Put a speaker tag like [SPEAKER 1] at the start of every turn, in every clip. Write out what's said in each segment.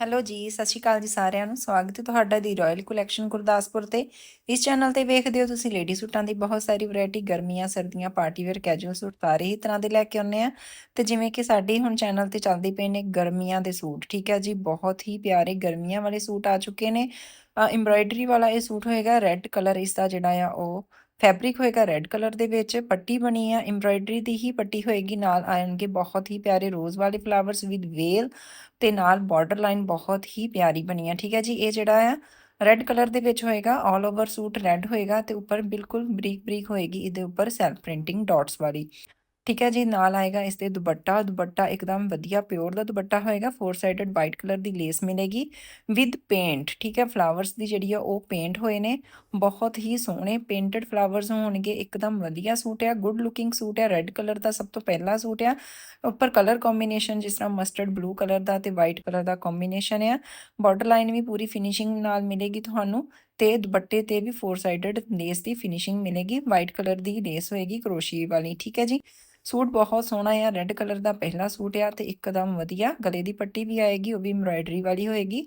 [SPEAKER 1] Hello ਜੀ, ਸਤਿ ਸ਼੍ਰੀ ਅਕਾਲ ਜੀ ਸਾਰਿਆਂ ਨੂੰ, ਸਵਾਗਤ ਹੈ ਤੁਹਾਡਾ ਦੀ ਰਾਇਲ ਕਲੈਕਸ਼ਨ ਗੁਰਦਾਸਪੁਰ ਤੇ। ਇਸ ਚੈਨਲ ਤੇ ਵੇਖਦੇ ਹੋ ਤੁਸੀਂ ਲੇਡੀ ਸੂਟਾਂ ਦੀ ਬਹੁਤ ਸਾਰੀ ਵੈਰਾਈਟੀ ਗਰਮੀਆਂ, ਸਰਦੀਆਂ ਪਾਰਟੀ ਵੇਅਰ ਕੈਜੂਅਲ ਸੂਟ ਸਾਰੇ ਹੀ ਤਰ੍ਹਾਂ ਦੇ ਲੈ ਕੇ ਆਉਂਦੇ ਆ ਤੇ ਜਿਵੇਂ ਕਿ ਸਾਡੇ ਹੁਣ ਚੈਨਲ ਤੇ ਚੱਲਦੇ ਪਏ ਨੇ ਗਰਮੀਆਂ ਦੇ ਸੂਟ, ਠੀਕ ਹੈ ਜੀ, ਬਹੁਤ ਹੀ ਪਿਆਰੇ ਗਰਮੀਆਂ ਵਾਲੇ ਸੂਟ ਆ ਚੁੱਕੇ ਨੇ। ਐਮਬ੍ਰਾਇਡਰੀ ਵਾਲਾ ਇਹ ਸੂਟ ਹੋਏਗਾ ਰੈੱਡ ਕਲਰ ਇਸ ਦਾ ਜਿਹੜਾ ਆ, ਉਹ ਫੈਬਰਿਕ ਹੋਏਗਾ ਰੈੱਡ ਕਲਰ ਦੇ ਵਿੱਚ, ਪੱਟੀ ਬਣੀ ਆ ਐਮਬ੍ਰਾਇਡਰੀ ਦੀ ਹੀ ਪੱਟੀ ਹੋਏਗੀ, ਨਾਲ ਆਣਗੇ ਬਹੁਤ ਹੀ ਪਿਆਰੇ ਰੋਜ਼ ਵਾਲੇ ਫਲਾਵਰਸ ਵਿਦ ਵੇਲ ਤੇ ਨਾਲ ਬਾਰਡਰ ਲਾਈਨ ਬਹੁਤ ਹੀ ਪਿਆਰੀ ਬਣੀ ਆ ਠੀਕ ਹੈ ਜੀ? ਇਹ ਜਿਹੜਾ ਆ, ਰੈੱਡ ਕਲਰ ਦੇ ਵਿੱਚ ਹੋਏਗਾ ਆਲ ਓਵਰ ਸੂਟ ਰੈੱਡ ਹੋਏਗਾ ਤੇ ਉੱਪਰ ਬਿਲਕੁਲ ਬਰੀਕ ਬਰੀਕ ਹੋਏਗੀ, ਇਹਦੇ ਉੱਪਰ ਸੈਲਫ ਪ੍ਰਿੰਟਿੰਗ ਡਾਟਸ ਵਾਲੀ। ਠੀਕ ਹੈ ਜੀ, ਨਾਲ ਆਏਗਾ ਇਸ ਤੇ ਦੁਪੱਟਾ ਦੁਪੱਟਾ ਇੱਕਦਮ ਵਧੀਆ ਪਿਓਰ ਦਾ ਦੁਪੱਟਾ ਹੋਏਗਾ ਫੋਰ ਸਾਈਡਡ ਵਾਈਟ ਕਲਰ ਦੀ ਲੇਸ ਮਿਲੇਗੀ ਵਿਦ ਪੇਂਟ ਠੀਕ ਹੈ ਫਲਾਵਰਸ ਦੀ ਜਿਹੜੀ ਆ ਉਹ ਪੇਂਟ ਹੋਏ ਨੇ, ਬਹੁਤ ਹੀ ਸੋਹਣੇ ਪੇਂਟਡ ਫਲਾਵਰਸ ਹੋਣਗੇ, ਇੱਕਦਮ ਵਧੀਆ ਸੂਟ ਆ ਗੁੱਡ ਲੁਕਿੰਗ ਸੂਟ ਆ ਰੈੱਡ ਕਲਰ ਦਾ ਸਭ ਤੋਂ ਪਹਿਲਾ ਸੂਟ ਆ, ਉੱਪਰ ਕਲਰ ਕੰਬੀਨੇਸ਼ਨ ਜਿਸ ਤਰ੍ਹਾਂ ਮਸਟਰਡ ਬਲੂ ਕਲਰ ਦਾ ਤੇ ਵਾਈਟ ਕਲਰ ਦਾ ਕੰਬੀਨੇਸ਼ਨ ਆ ਬਾਰਡਰ ਲਾਈਨ ਵੀ ਪੂਰੀ ਫਿਨਿਸ਼ਿੰਗ ਨਾਲ ਮਿਲੇਗੀ ਤੁਹਾਨੂੰ ਤੇ ਦੁਪੱਟੇ ਤੇ ਵੀ ਫੋਰ ਸਾਈਡਡ ਲੇਸ ਦੀ ਫਿਨਿਸ਼ਿੰਗ ਮਿਲੇਗੀ ਵਾਈਟ ਕਲਰ ਦੀ ਲੇਸ ਹੋਏਗੀ ਕਰੋਸ਼ੀ ਵਾਲੀ, ਠੀਕ ਹੈ ਜੀ? ਸੂਟ ਬਹੁਤ ਸੋਹਣਾ ਆ ਰੈੱਡ ਕਲਰ ਦਾ ਪਹਿਲਾ ਸੂਟ ਆ ਤੇ ਇੱਕਦਮ ਵਧੀਆ, ਗਲੇ ਦੀ ਪੱਟੀ ਵੀ ਆਏਗੀ, ਉਹ ਵੀ ਐਮਬ੍ਰਾਇਡਰੀ ਵਾਲੀ ਹੋਏਗੀ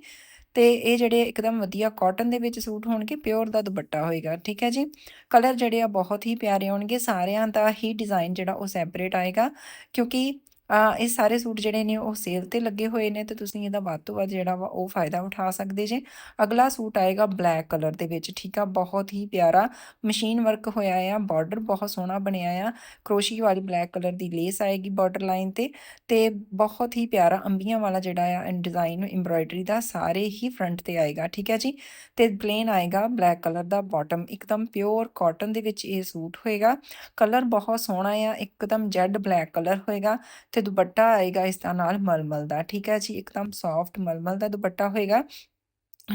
[SPEAKER 1] ਤੇ ਇਹ ਜਿਹੜੇ ਇੱਕਦਮ ਵਧੀਆ ਕਾਟਨ ਦੇ ਵਿੱਚ ਸੂਟ ਹੋਣਗੇ ਪਿਓਰ ਦਾ ਦੁਪੱਟਾ ਹੋਏਗਾ, ਠੀਕ ਹੈ ਜੀ? ਕਲਰ ਜਿਹੜੇ ਆ ਬਹੁਤ ਹੀ ਪਿਆਰੇ ਹੋਣਗੇ, ਸਾਰਿਆਂ ਦਾ ਹੀ ਡਿਜ਼ਾਈਨ ਜਿਹੜਾ ਉਹ ਸੈਪਰੇਟ ਆਏਗਾ ਕਿਉਂਕਿ ਇਹ ਸਾਰੇ ਸੂਟ ਜਿਹੜੇ ਨੇ ਉਹ ਸੇਲ ਤੇ ਲੱਗੇ ਹੋਏ ਨੇ ਤੇ ਤੁਸੀਂ ਇਹਦਾ ਵੱਧ ਤੋਂ ਵੱਧ ਜਿਹੜਾ ਵਾ ਉਹ ਫਾਇਦਾ ਉਠਾ ਸਕਦੇ ਜੇ। ਅਗਲਾ ਸੂਟ ਆਏਗਾ ਬਲੈਕ ਕਲਰ ਦੇ ਵਿੱਚ, ਠੀਕ ਆ? ਬਹੁਤ ਹੀ ਪਿਆਰਾ ਮਸ਼ੀਨ ਵਰਕ ਹੋਇਆ ਆ ਬਾਰਡਰ ਬਹੁਤ ਸੋਹਣਾ ਬਣਿਆ ਆ। ਕਰੋਸ਼ੀ ਵਾਲੀ ਬਲੈਕ ਕਲਰ ਦੀ ਲੇਸ ਆਏਗੀ ਬਾਰਡਰ ਲਾਈਨ ਤੇ ਤੇ ਬਹੁਤ ਹੀ ਪਿਆਰਾ ਅੰਬੀਆਂ ਵਾਲਾ ਜਿਹੜਾ ਆ ਡਿਜ਼ਾਈਨ ਐਮਬ੍ਰਾਇਡਰੀ ਦਾ ਸਾਰੇ ਹੀ ਫਰੰਟ ਤੇ ਆਏਗਾ, ਠੀਕ ਹੈ ਜੀ? ਤੇ ਪਲੇਨ ਆਏਗਾ ਬਲੈਕ ਕਲਰ ਦਾ ਬਾਟਮ ਇੱਕਦਮ ਪਿਓਰ ਕਾਟਨ ਦੇ ਵਿੱਚ ਇਹ ਸੂਟ ਹੋਏਗਾ। ਕਲਰ ਬਹੁਤ ਸੋਹਣਾ ਆ, ਇੱਕਦਮ ਜੈਡ ਬਲੈਕ ਕਲਰ ਹੋਏਗਾ। ਤੇ ਦੁਪੱਟਾ ਆਏਗਾ ਇਸ ਦਾ ਨਾਲ ਮਲਮਲ ਦਾ, ਠੀਕ ਹੈ ਜੀ? ਇੱਕਦਮ ਸੌਫਟ ਮਲਮਲ ਦਾ ਦੁਪੱਟਾ ਹੋਏਗਾ।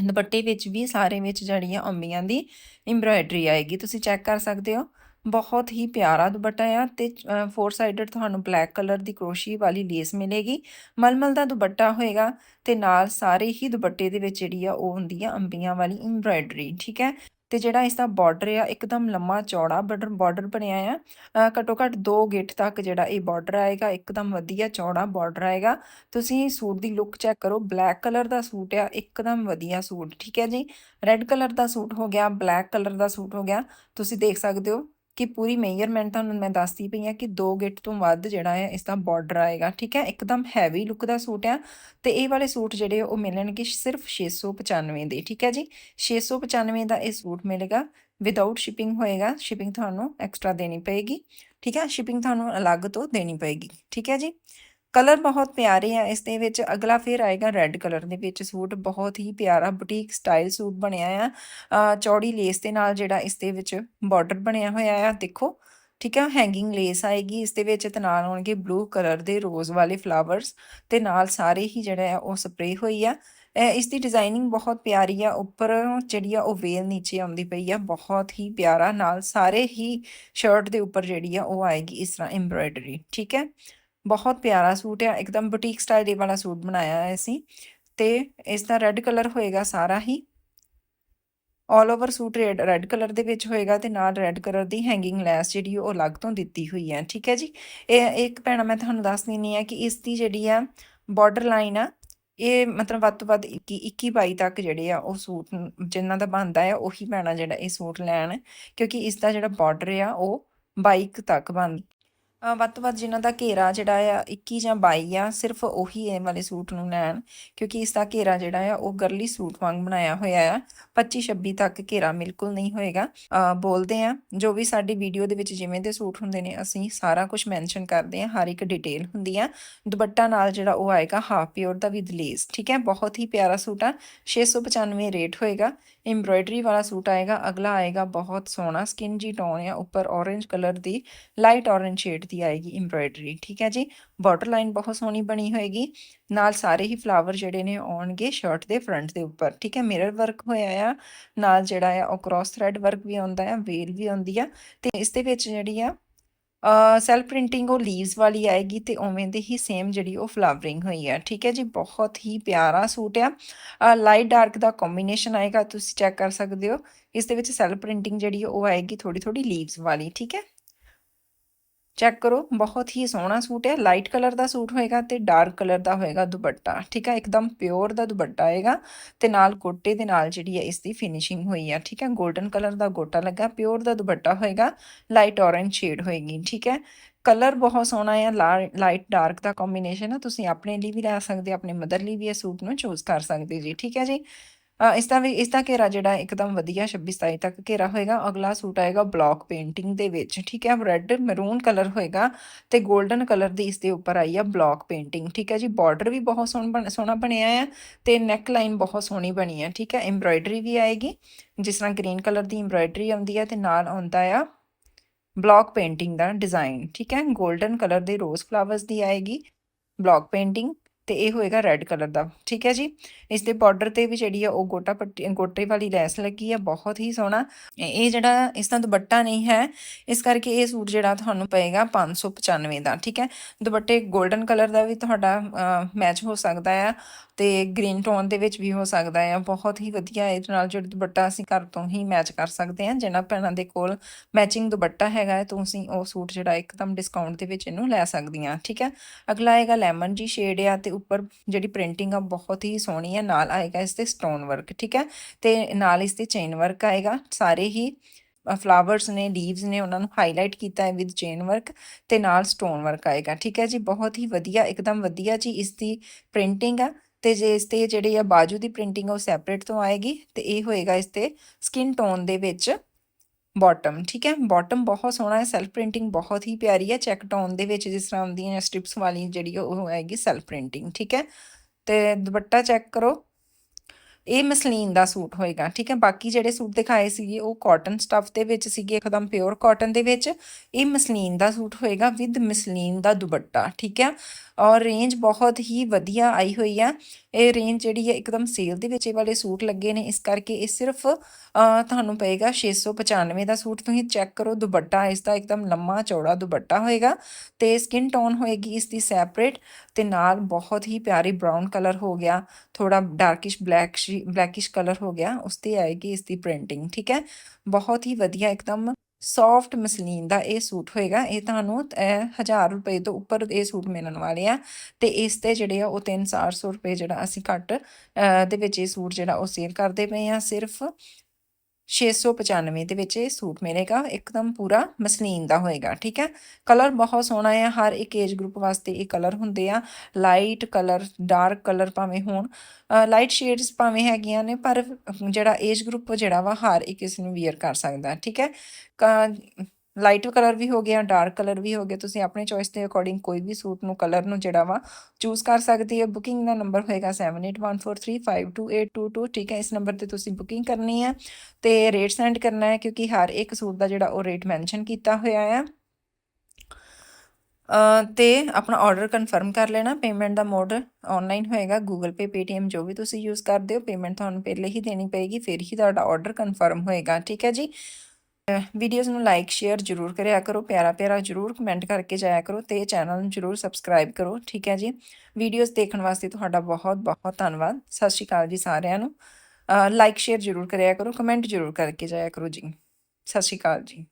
[SPEAKER 1] ਦੁਪੱਟੇ ਵਿੱਚ ਵੀ ਸਾਰੇ ਵਿੱਚ ਜੜੀਆਂ ਅੰਬੀਆਂ ਦੀ ਐਮਬ੍ਰਾਇਡਰੀ ਆਏਗੀ, ਤੁਸੀਂ ਚੈੱਕ ਕਰ ਸਕਦੇ ਹੋ। ਬਹੁਤ ਹੀ ਪਿਆਰਾ ਦੁਪੱਟਾ ਆ ਤੇ ਫੋਰ ਸਾਈਡਡ ਤੁਹਾਨੂੰ ਬਲੈਕ ਕਲਰ ਦੀ ਕਰੋਸ਼ੀ ਵਾਲੀ ਲੇਸ ਮਿਲੇਗੀ। ਮਲਮਲ ਦਾ ਦੁਪੱਟਾ ਹੋਏਗਾ ਤੇ ਨਾਲ ਸਾਰੇ ਹੀ ਦੁਪੱਟੇ ਦੇ ਵਿੱਚ ਜਿਹੜੀ ਆ ਉਹ ਹੁੰਦੀ ਆ ਅੰਬੀਆਂ ਵਾਲੀ ਐਮਬ੍ਰਾਇਡਰੀ ਠੀਕ ਹੈ? ਤੇ ਜਿਹੜਾ ਇਸ ਦਾ ਬਾਰਡਰ ਆ, ਇੱਕਦਮ ਲੰਮਾ ਚੌੜਾ ਬਾਰਡਰ ਬਾਰਡਰ ਬਣਿਆ ਆ। ਘੱਟੋ ਘੱਟ 2 ਗਿੱਟ ਤੱਕ ਜਿਹੜਾ ਇਹ ਬਾਰਡਰ ਆਏਗਾ, ਇੱਕਦਮ ਵਧੀਆ ਚੌੜਾ ਬਾਰਡਰ ਆਏਗਾ। ਤੁਸੀਂ ਸੂਟ ਦੀ ਲੁੱਕ ਚੈੱਕ ਕਰੋ ਬਲੈਕ ਕਲਰ ਦਾ ਸੂਟ ਆ, ਇੱਕਦਮ ਵਧੀਆ ਸੂਟ, ਠੀਕ ਹੈ ਜੀ? ਰੈੱਡ ਕਲਰ ਦਾ ਸੂਟ ਹੋ ਗਿਆ ਬਲੈਕ ਕਲਰ ਦਾ ਸੂਟ ਹੋ ਗਿਆ। ਤੁਸੀਂ ਦੇਖ ਸਕਦੇ ਹੋ ਕਿ ਪੂਰੀ ਮੇਜਰਮੈਂਟ ਤੁਹਾਨੂੰ, ਮੈਂ ਦੱਸਦੀ ਪਈ ਆ ਕਿ 2 ਗਿੱਟ ਤੋਂ ਵੱਧ ਜਿਹੜਾ ਹੈ, ਇਸ ਦਾ ਬਾਰਡਰ ਆਏਗਾ, ਠੀਕ ਹੈ? ਇੱਕਦਮ ਹੈਵੀ ਲੁੱਕ ਦਾ ਸੂਟ ਆ ਤੇ ਇਹ ਵਾਲੇ ਸੂਟ ਜਿਹੜੇ ਉਹ ਮਿਲਣਗੇ ਸਿਰਫ 695 ਦੇ, ਠੀਕ ਹੈ ਜੀ? 695 ਦਾ ਇਹ ਸੂਟ ਮਿਲੇਗਾ ਵਿਦਆਊਟ ਸ਼ਿਪਿੰਗ ਹੋਏਗਾ ਸ਼ਿਪਿੰਗ ਤੁਹਾਨੂੰ ਐਕਸਟਰਾ ਦੇਣੀ ਪਏਗੀ, ਠੀਕ ਹੈ? ਸ਼ਿਪਿੰਗ ਤੁਹਾਨੂੰ ਅਲੱਗ ਤੋਂ ਦੇਣੀ ਪਏਗੀ, ਠੀਕ ਹੈ ਜੀ? ਕਲਰ ਬਹੁਤ ਪਿਆਰੇ ਆ, ਇਸ ਦੇ ਵਿੱਚ ਅਗਲਾ ਫਿਰ ਆਏਗਾ ਰੈੱਡ ਕਲਰ ਦੇ ਵਿੱਚ। ਸੂਟ ਬਹੁਤ ਹੀ ਪਿਆਰਾ ਬੁਟੀਕ ਸਟਾਈਲ ਸੂਟ ਬਣਿਆ ਆ। ਚੌੜੀ ਲੇਸ ਦੇ ਨਾਲ ਜਿਹੜਾ ਇਸ ਦੇ ਵਿੱਚ ਬਾਰਡਰ ਬਣਿਆ ਹੋਇਆ ਆ, ਦੇਖੋ। ਠੀਕ ਹੈ ਹੈਂਗਿੰਗ ਲੇਸ ਆਏਗੀ, ਇਸ ਦੇ ਵਿੱਚ ਤੇ ਨਾਲ ਹੋਣਗੇ ਬਲੂ ਕਲਰ ਦੇ ਰੋਜ਼ ਵਾਲੇ ਫਲਾਵਰਸ ਤੇ ਨਾਲ ਸਾਰੇ ਹੀ ਜਿਹੜਾ ਆ ਉਹ ਸਪਰੇ ਹੋਈ ਆ। ਇਸ ਦੀ ਡਿਜ਼ਾਈਨਿੰਗ ਬਹੁਤ ਪਿਆਰੀ ਆ, ਉੱਪਰ ਜਿਹੜੀ ਆ ਉਹ ਵੇਲ ਨੀਚੇ ਆਉਂਦੀ ਪਈ ਆ, ਬਹੁਤ ਹੀ ਪਿਆਰਾ। ਨਾਲ ਸਾਰੇ ਹੀ ਸ਼ਰਟ ਦੇ ਉੱਪਰ ਜਿਹੜੀ ਆ ਉਹ ਆਏਗੀ ਇਸ ਤਰ੍ਹਾਂ ਐਮਬ੍ਰਾਇਡਰੀ ਠੀਕ ਹੈ ਬਹੁਤ ਪਿਆਰਾ ਸੂਟ ਆ, ਇੱਕਦਮ ਬੁਟੀਕ ਸਟਾਈਲ ਦੇ ਵਾਲਾ ਸੂਟ ਬਣਾਇਆ ਹੈ ਅਸੀਂ ਤੇ ਇਸ ਦਾ ਰੈੱਡ ਕਲਰ ਹੋਏਗਾ ਸਾਰਾ ਹੀ। All over suit red red colour ਦੇ ਵਿੱਚ ਹੋਏਗਾ ਤੇ ਨਾਲ ਰੈੱਡ ਕਲਰ ਦੀ ਹੈਂਗਿੰਗ ਲੈਸ ਜਿਹੜੀ ਉਹ ਅਲੱਗ ਤੋਂ ਦਿੱਤੀ ਹੋਈ ਹੈ ਠੀਕ ਹੈ ਜੀ? ਇਹ, ਇੱਕ ਭੈਣਾ ਮੈਂ ਤੁਹਾਨੂੰ ਦੱਸ ਦਿੰਨੀ ਆ ਕਿ ਇਸ ਦੀ ਜਿਹੜੀ ਆ ਬਾਰਡਰ ਲਾਈਨ ਆ, ਇਹ ਮਤਲਬ ਵੱਧ ਤੋਂ ਵੱਧ 21 21 22 ਤੱਕ ਜਿਹੜੇ ਆ ਉਹ ਸੂਟ ਜਿੰਨਾ ਦਾ ਬਣਦਾ ਆ, ਉਹੀ ਭੈਣਾ ਜਿਹੜਾ ਇਹ ਸੂਟ ਲੈਣ ਕਿਉਂਕਿ ਇਸ ਦਾ ਜਿਹੜਾ ਬਾਰਡਰ ਆ ਉਹ 22 ਤੱਕ ਬਣ ਵੱਧ ਤੋਂ ਵੱਧ ਜਿਨ੍ਹਾਂ ਦਾ ਘੇਰਾ ਜਿਹੜਾ ਆ 21 ਜਾਂ 22 ਆ, ਸਿਰਫ ਉਹੀ ਇਹ ਵਾਲੇ ਸੂਟ ਨੂੰ ਲੈਣ, ਕਿਉਂਕਿ ਇਸ ਦਾ ਘੇਰਾ ਜਿਹੜਾ ਆ, ਉਹ ਗਰਲੀ ਸੂਟ ਵਾਂਗ ਬਣਾਇਆ ਹੋਇਆ ਆ। 25 26 ਤੱਕ ਘੇਰਾ ਬਿਲਕੁਲ ਨਹੀਂ ਹੋਏਗਾ। ਬੋਲਦੇ ਆ, ਜੋ ਵੀ ਸਾਡੀ ਵੀਡੀਓ ਦੇ ਵਿੱਚ ਜਿਵੇਂ ਦੇ ਸੂਟ ਹੁੰਦੇ ਨੇ, ਅਸੀਂ ਸਾਰਾ ਕੁਝ ਮੈਂਸ਼ਨ ਕਰਦੇ ਆ, ਹਰ ਇੱਕ ਡਿਟੇਲ ਹੁੰਦੀ ਆ। ਦੁਪੱਟਾ ਨਾਲ ਜਿਹੜਾ ਉਹ ਆਏਗਾ ਹਾਫ ਪਿਓਰ ਦਾ ਵਿਦ ਲੇਸ ਠੀਕ ਹੈ? ਬਹੁਤ ਹੀ ਪਿਆਰਾ ਸੂਟ ਆ 695 ਰੇਟ ਹੋਏਗਾ। ਐਮਬ੍ਰਾਇਡਰੀ ਵਾਲਾ ਸੂਟ ਆਏਗਾ, ਅਗਲਾ ਆਏਗਾ ਬਹੁਤ ਸੋਹਣਾ ਸਕਿਨ ਜੀ ਟੋਨ ਆ, ਉੱਪਰ orange ਕਲਰ ਦੀ ਲਾਈਟ orange ਸ਼ੇਡ ਦੀ ਆਏਗੀ ਐਮਬ੍ਰਾਇਡਰੀ ਠੀਕ ਹੈ ਜੀ? ਬਾਰਡਰ ਲਾਈਨ ਬਹੁਤ ਸੋਹਣੀ ਬਣੀ ਹੋਏਗੀ। ਨਾਲ ਸਾਰੇ ਹੀ ਫਲਾਵਰ ਜਿਹੜੇ ਨੇ ਆਉਣਗੇ ਸ਼ਰਟ ਦੇ ਫਰੰਟ ਦੇ ਉੱਪਰ, ਠੀਕ ਹੈ? ਮਿਰਰ ਵਰਕ ਹੋਇਆ ਆ। ਨਾਲ ਜਿਹੜਾ ਆ ਉਹ ਕ੍ਰਾਸ ਥ੍ਰੈਡ ਵਰਕ ਵੀ ਆਉਂਦਾ ਆ ਵੇਲ ਵੀ ਆਉਂਦੀ ਆ। ਤੇ ਇਸ ਦੇ ਵਿੱਚ ਜਿਹੜੀ ਆ ਸੈਲਫ ਪ੍ਰਿੰਟਿੰਗ ਉਹ ਲੀਵਸ ਵਾਲੀ ਆਏਗੀ ਤੇ ਉਵੇਂ ਦੇ ਹੀ ਸੇਮ ਜਿਹੜੀ ਉਹ ਫਲਾਵਰਿੰਗ ਹੋਈ ਆ, ਠੀਕ ਹੈ ਜੀ? ਬਹੁਤ ਹੀ ਪਿਆਰਾ ਸੂਟ ਆ। ਲਾਈਟ ਡਾਰਕ ਦਾ ਕੰਬੀਨੇਸ਼ਨ ਆਏਗਾ, ਤੁਸੀਂ ਚੈੱਕ ਕਰ ਸਕਦੇ ਹੋ। ਇਸ ਦੇ ਵਿੱਚ ਸੈਲਫ ਪ੍ਰਿੰਟਿੰਗ ਜਿਹੜੀ ਉਹ ਆਏਗੀ ਥੋੜੀ ਥੋੜੀ ਲੀਵਸ ਵਾਲੀ, ਠੀਕ ਹੈ? ਚੈੱਕ ਕਰੋ, ਬਹੁਤ ਹੀ ਸੋਹਣਾ ਸੂਟ ਹੈ। ਲਾਈਟ ਕਲਰ ਦਾ ਸੂਟ ਹੋਏਗਾ ਤੇ ਡਾਰਕ ਕਲਰ ਦਾ ਹੋਏਗਾ ਦੁਪੱਟਾ। ਠੀਕ ਹੈ, ਇੱਕਦਮ ਪਿਓਰ ਦਾ ਦੁਪੱਟਾ ਆਏਗਾ ਤੇ ਨਾਲ ਕੋਟੇ ਦੇ ਨਾਲ ਜਿਹੜੀ ਹੈ ਇਸ ਦੀ ਫਿਨਿਸ਼ਿੰਗ ਹੋਈ ਹੈ ਠੀਕ ਹੈ 골ਡਨ ਕਲਰ ਦਾ ਗੋਟਾ ਲੱਗਾ ਪਿਓਰ ਦਾ ਦੁਪੱਟਾ ਹੋਏਗਾ ਲਾਈਟ ਔਰੇਂਜ ਸ਼ੇਡ ਹੋਏਗੀ। ਠੀਕ ਹੈ ਕਲਰ ਬਹੁਤ ਸੋਹਣਾ ਹੈ ਲਾਈਟ ਡਾਰਕ ਦਾ ਕੰਬੀਨੇਸ਼ਨ ਹੈ ਤੁਸੀਂ ਆਪਣੇ ਲਈ ਵੀ ਲੈ ਸਕਦੇ ਆਪਣੇ ਮਦਰ ਲਈ ਵੀ ਇਹ ਸੂਟ ਨੂੰ ਚੂਜ਼ ਕਰ ਸਕਦੇ ਜੀ। ਠੀਕ ਹੈ ਜੀ ਇਸ ਦਾ ਵੀ, ਇਸ ਦਾ ਘੇਰਾ ਜਿਹੜਾ ਇੱਕਦਮ ਵਧੀਆ 26 27 ਤੱਕ ਘੇਰਾ ਹੋਏਗਾ ਅਗਲਾ ਸੂਟ ਆਏਗਾ ਬਲੌਕ ਪੇਂਟਿੰਗ ਦੇ ਵਿੱਚ, ਠੀਕ ਹੈ? ਰੈੱਡ ਮੈਰੂਨ ਕਲਰ ਹੋਏਗਾ ਤੇ 골ਡਨ ਕਲਰ ਦੀ ਇਸ ਦੇ ਉੱਪਰ ਆਈ ਆ ਬਲੌਕ ਪੇਂਟਿੰਗ, ਠੀਕ ਹੈ ਜੀ? ਬਾਰਡਰ ਵੀ ਬਹੁਤ ਸੋਹਣਾ ਬਣ- ਸੋਹਣਾ ਬਣਿਆ ਆ ਤੇ ਨੈਕ ਲਾਈਨ ਬਹੁਤ ਸੋਹਣੀ ਬਣੀ ਹੈ ਠੀਕ ਹੈ? ਐਮਬ੍ਰਾਇਡਰੀ ਵੀ ਆਏਗੀ, ਜਿਸ ਤਰ੍ਹਾਂ ਗ੍ਰੀਨ ਕਲਰ ਦੀ ਐਮਬ੍ਰਾਇਡਰੀ ਆਉਂਦੀ ਹੈ ਤੇ ਨਾਲ ਆਉਂਦਾ ਆ ਬਲੌਕ ਪੇਂਟਿੰਗ ਦਾ ਡਿਜ਼ਾਈਨ ਠੀਕ ਹੈ? 골ਡਨ ਕਲਰ ਦੇ ਰੋਜ਼ ਫਲਾਵਰਸ ਦੀ ਆਏਗੀ, ਬਲੌਕ ਪੇਂਟਿੰਗ ਤੇ ਇਹ ਹੋਏਗਾ ਰੈੱਡ ਕਲਰ ਦਾ। ਠੀਕ ਹੈ ਜੀ? ਇਸ ਦੇ ਬਾਰਡਰ ਤੇ ਵੀ ਜਿਹੜੀ ਆ ਉਹ ਗੋਟਾ ਪੱਟੀ, ਗੋਟੇ ਵਾਲੀ ਲੈਸ ਲੱਗੀ ਆ, ਬਹੁਤ ਹੀ ਸੋਹਣਾ। ਇਹ ਜਿਹੜਾ ਇਸ ਦਾ ਦੁਪੱਟਾ ਨਹੀਂ ਹੈ, ਇਸ ਕਰਕੇ ਇਹ ਸੂਟ ਜਿਹੜਾ ਤੁਹਾਨੂੰ ਪਏਗਾ 595 ਦਾ। ਠੀਕ ਹੈ? ਦੁਪੱਟੇ 골ਡਨ ਕਲਰ ਦਾ ਵੀ ਤੁਹਾਡਾ ਮੈਚ ਹੋ ਸਕਦਾ ਆ। ਤੇ ਗ੍ਰੀਨ ਟੋਨ ਦੇ ਵਿੱਚ ਵੀ ਹੋ ਸਕਦਾ ਆ ਬਹੁਤ ਹੀ ਵਧੀਆ ਇਹਦੇ ਨਾਲ ਜਿਹੜਾ ਦੁਪੱਟਾ ਅਸੀਂ ਘਰ ਤੋਂ ਹੀ ਮੈਚ ਕਰ ਸਕਦੇ ਹਾਂ, ਜਿਹਨਾਂ ਭੈਣਾਂ ਦੇ ਕੋਲ ਮੈਚਿੰਗ ਦੁਪੱਟਾ ਹੈਗਾ ਹੈ, ਤੁਸੀਂ ਉਹ ਸੂਟ ਜਿਹੜਾ ਇੱਕਦਮ ਡਿਸਕਾਊਂਟ ਦੇ ਵਿੱਚ ਇਹਨੂੰ ਲੈ ਸਕਦੀਆਂ ਠੀਕ ਹੈ। ਅਗਲਾ ਆਏਗਾ ਲੈਮਨ ਜੀ ਸ਼ੇਡ ਆ ਤੇ ਉੱਪਰ ਜਿਹੜੀ ਪ੍ਰਿੰਟਿੰਗ ਆ ਬਹੁਤ ਹੀ ਸੋਹਣੀ ਹੈ, ਨਾਲ ਆਏਗਾ ਇਸ ਤੇ ਸਟੋਨ ਵਰਕ ਠੀਕ ਹੈ। ਤੇ ਨਾਲ ਇਸ ਤੇ ਚੇਨ ਵਰਕ ਆਏਗਾ, ਸਾਰੇ ਹੀ ਫਲਾਵਰਸ ਨੇ ਲੀਵਸ ਨੇ ਉਹਨਾਂ ਨੂੰ ਹਾਈਲਾਈਟ ਕੀਤਾ ਹੈ ਵਿਦ ਚੇਨ ਵਰਕ ਤੇ ਨਾਲ ਸਟੋਨ ਵਰਕ ਆਏਗਾ, ਠੀਕ ਹੈ ਜੀ। ਬਹੁਤ ਹੀ ਵਧੀਆ, ਇੱਕਦਮ ਵਧੀਆ ਜੀ ਇਸ ਦੀ ਪ੍ਰਿੰਟਿੰਗ ਆ। ਤੇ ਜੇ ਇਸ ਤੇ ਜਿਹੜੀ ਆ ਬਾਜੂ ਦੀ ਪ੍ਰਿੰਟਿੰਗ ਉਹ ਸੈਪਰੇਟ ਤੋਂ ਆਏਗੀ ਤੇ ਇਹ ਹੋਏਗਾ ਇਸ ਤੇ ਸਕਿਨ ਟੋਨ ਦੇ ਵਿੱਚ ਬਾਟਮ ਠੀਕ ਹੈ? ਬਾਟਮ ਬਹੁਤ ਸੋਹਣਾ ਹੈ ਸੈਲਫ ਪ੍ਰਿੰਟਿੰਗ ਬਹੁਤ ਹੀ ਪਿਆਰੀ ਹੈ ਚੈੱਕ ਟੋਨ ਦੇ ਵਿੱਚ ਜਿਸ ਤਰ੍ਹਾਂ ਹੁੰਦੀਆਂ ਸਟ੍ਰਿਪਸ ਵਾਲੀ ਜਿਹੜੀ ਉਹ ਆਏਗੀ ਸੈਲਫ ਪ੍ਰਿੰਟਿੰਗ ਠੀਕ ਹੈ? ਤੇ ਦੁਪੱਟਾ ਚੈੱਕ ਕਰੋ। ਇਹ ਮਸਲੀਨ ਦਾ ਸੂਟ ਹੋਏਗਾ, ਠੀਕ ਹੈ? ਬਾਕੀ ਜਿਹੜੇ ਸੂਟ ਦਿਖਾਏ ਸੀਗੇ, ਉਹ ਕਾਟਨ ਸਟਫ ਦੇ ਵਿੱਚ ਸੀਗੇ, ਇੱਕਦਮ ਪਿਓਰ ਕਾਟਨ ਦੇ ਵਿੱਚ। ਇਹ ਮਸਲੀਨ ਦਾ ਸੂਟ ਹੋਏਗਾ ਵਿਦ ਮਸਲੀਨ ਦਾ ਦੁਪੱਟਾ, ਠੀਕ ਹੈ? ਔਰ ਰੇਂਜ ਬਹੁਤ ਹੀ ਵਧੀਆ ਆਈ ਹੋਈ ਆ ਇਹ ਰੇਂਜ ਜਿਹੜੀ ਹੈ ਇੱਕਦਮ ਸੇਲ ਦੇ ਵਿੱਚ ਇਹ ਵਾਲੇ ਸੂਟ ਲੱਗੇ ਨੇ, ਇਸ ਕਰਕੇ ਇਹ ਸਿਰਫ ਤੁਹਾਨੂੰ ਪਏਗਾ 695 ਦਾ ਸੂਟ, ਤੁਸੀਂ ਚੈੱਕ ਕਰੋ ਦੁਪੱਟਾ, ਇਸ ਦਾ ਇੱਕਦਮ ਲੰਮਾ ਚੌੜਾ ਦੁਪੱਟਾ ਹੋਏਗਾ ਤੇ ਸਕਿਨ ਟੋਨ ਹੋਏਗੀ ਇਸ ਦੀ ਸੈਪਰੇਟ ਤੇ ਨਾਲ ਬਹੁਤ ਹੀ ਪਿਆਰੀ ਬ੍ਰਾਊਨ ਕਲਰ ਹੋ ਗਿਆ ਥੋੜਾ ਡਾਰਕਿਸ਼ ਬਲੈਕ ਬਲੈਕਿਸ਼ ਕਲਰ ਹੋ ਗਿਆ, ਉਸ ਤੇ ਆਏਗੀ ਇਸ ਦੀ ਪ੍ਰਿੰਟਿੰਗ ਠੀਕ ਹੈ? ਬਹੁਤ ਹੀ ਵਧੀਆ ਇੱਕਦਮ ਸੌਫਟ ਮਸਲੀਨ ਦਾ ਇਹ ਸੂਟ ਹੋਏਗਾ। ਇਹ ਤੁਹਾਨੂੰ 1000 ਰੁਪਏ ਤੋਂ ਉੱਪਰ ਇਹ ਸੂਟ ਮਿਲਣ ਵਾਲੇ ਆ। ਤੇ ਇਸ ਤੇ ਜਿਹੜੇ ਆ, ਉਹ 3-400 ਰੁਪਏ ਜਿਹੜਾ ਅਸੀਂ ਘੱਟ ਦੇ ਵਿੱਚ ਇਹ ਸੂਟ ਜਿਹੜਾ ਉਹ ਸੇਲ ਕਰਦੇ ਪਏ ਆ। ਸਿਰਫ 695 ਦੇ ਵਿੱਚ ਇਹ ਸੂਟ ਮਿਲੇਗਾ, ਇੱਕਦਮ ਪੂਰਾ ਮਸਲੀਨ ਦਾ ਹੋਏਗਾ, ਠੀਕ ਹੈ? ਕਲਰ ਬਹੁਤ ਸੋਹਣਾ ਹੈ ਹਰ ਇੱਕ ਏਜ ਗਰੁੱਪ ਵਾਸਤੇ ਇਹ ਕਲਰ ਹੁੰਦੇ ਆ ਲਾਈਟ ਕਲਰ ਡਾਰਕ ਕਲਰ ਭਾਵੇਂ ਹੋਣ ਲਾਈਟ ਸ਼ੇਡਸ ਭਾਵੇਂ ਹੈਗੀਆਂ ਨੇ, ਪਰ ਜਿਹੜਾ ਏਜ ਗਰੁੱਪ ਜਿਹੜਾ ਵਾ, ਹਰ ਇੱਕ ਇਸ ਨੂੰ ਵੀਅਰ ਕਰ ਸਕਦਾ, ਠੀਕ ਹੈ? ਲਾਈਟ ਕਲਰ ਵੀ ਹੋ ਗਿਆ ਡਾਰਕ ਕਲਰ ਵੀ ਹੋ ਗਿਆ ਤੁਸੀਂ ਆਪਣੇ ਚੋਇਸ ਦੇ ਅਕੋਰਡਿੰਗ ਕੋਈ ਵੀ ਸੂਟ ਨੂੰ ਕਲਰ ਨੂੰ ਜਿਹੜਾ ਵਾ ਚੂਜ਼ ਕਰ ਸਕਦੀ ਹੈ। ਬੁਕਿੰਗ ਦਾ ਨੰਬਰ ਹੋਏਗਾ 7814352222 ਠੀਕ ਹੈ? ਇਸ ਨੰਬਰ ਤੇ ਤੁਸੀਂ ਬੁਕਿੰਗ ਕਰਨੀ ਹੈ ਤੇ ਰੇਟ ਸੈਂਡ ਕਰਨਾ ਹੈ ਕਿਉਂਕਿ ਹਰ ਇੱਕ ਸੂਟ ਦਾ ਜਿਹੜਾ ਉਹ ਰੇਟ ਮੈਂਸ਼ਨ ਕੀਤਾ ਹੋਇਆ ਹੈ। ਅ, ਤੇ ਆਪਣਾ ਆਰਡਰ ਕਨਫਰਮ ਕਰ ਲੈਣਾ ਪੇਮੈਂਟ ਦਾ ਮੋਡ ਆਨਲਾਈਨ ਹੋਏਗਾ ਗੂਗਲ ਪੇ ਪੇਟੀਐਮ ਜੋ ਵੀ ਤੁਸੀਂ ਯੂਜ਼ ਕਰਦੇ ਹੋ ਪੇਮੈਂਟ ਤੁਹਾਨੂੰ ਪਹਿਲੇ ਹੀ ਦੇਣੀ ਪਏਗੀ ਫਿਰ ਹੀ ਤੁਹਾਡਾ ਆਰਡਰ ਕਨਫਰਮ ਹੋਏਗਾ ਠੀਕ ਹੈ ਜੀ? ਵੀਡੀਓਜ਼ ਨੂੰ ਲਾਈਕ ਸ਼ੇਅਰ ਜਰੂਰ ਕਰਿਆ ਕਰੋ, ਪਿਆਰਾ ਪਿਆਰਾ ਜਰੂਰ ਕਮੈਂਟ ਕਰਕੇ ਜਾਇਆ ਕਰੋ ਤੇ ਚੈਨਲ ਨੂੰ ਜਰੂਰ ਸਬਸਕ੍ਰਾਈਬ ਕਰੋ, ਠੀਕ ਹੈ ਜੀ? ਵੀਡੀਓਜ਼ ਦੇਖਣ ਵਾਸਤੇ ਤੁਹਾਡਾ ਬਹੁਤ ਬਹੁਤ ਧੰਨਵਾਦ, ਸਤਿ ਸ਼੍ਰੀ ਅਕਾਲ ਜੀ ਸਾਰਿਆਂ ਨੂੰ। ਲਾਈਕ ਸ਼ੇਅਰ ਜਰੂਰ ਕਰਿਆ ਕਰੋ ਕਮੈਂਟ ਜਰੂਰ ਕਰਕੇ ਜਾਇਆ ਕਰੋ ਜੀ। ਸਤਿ ਸ਼੍ਰੀ ਅਕਾਲ ਜੀ।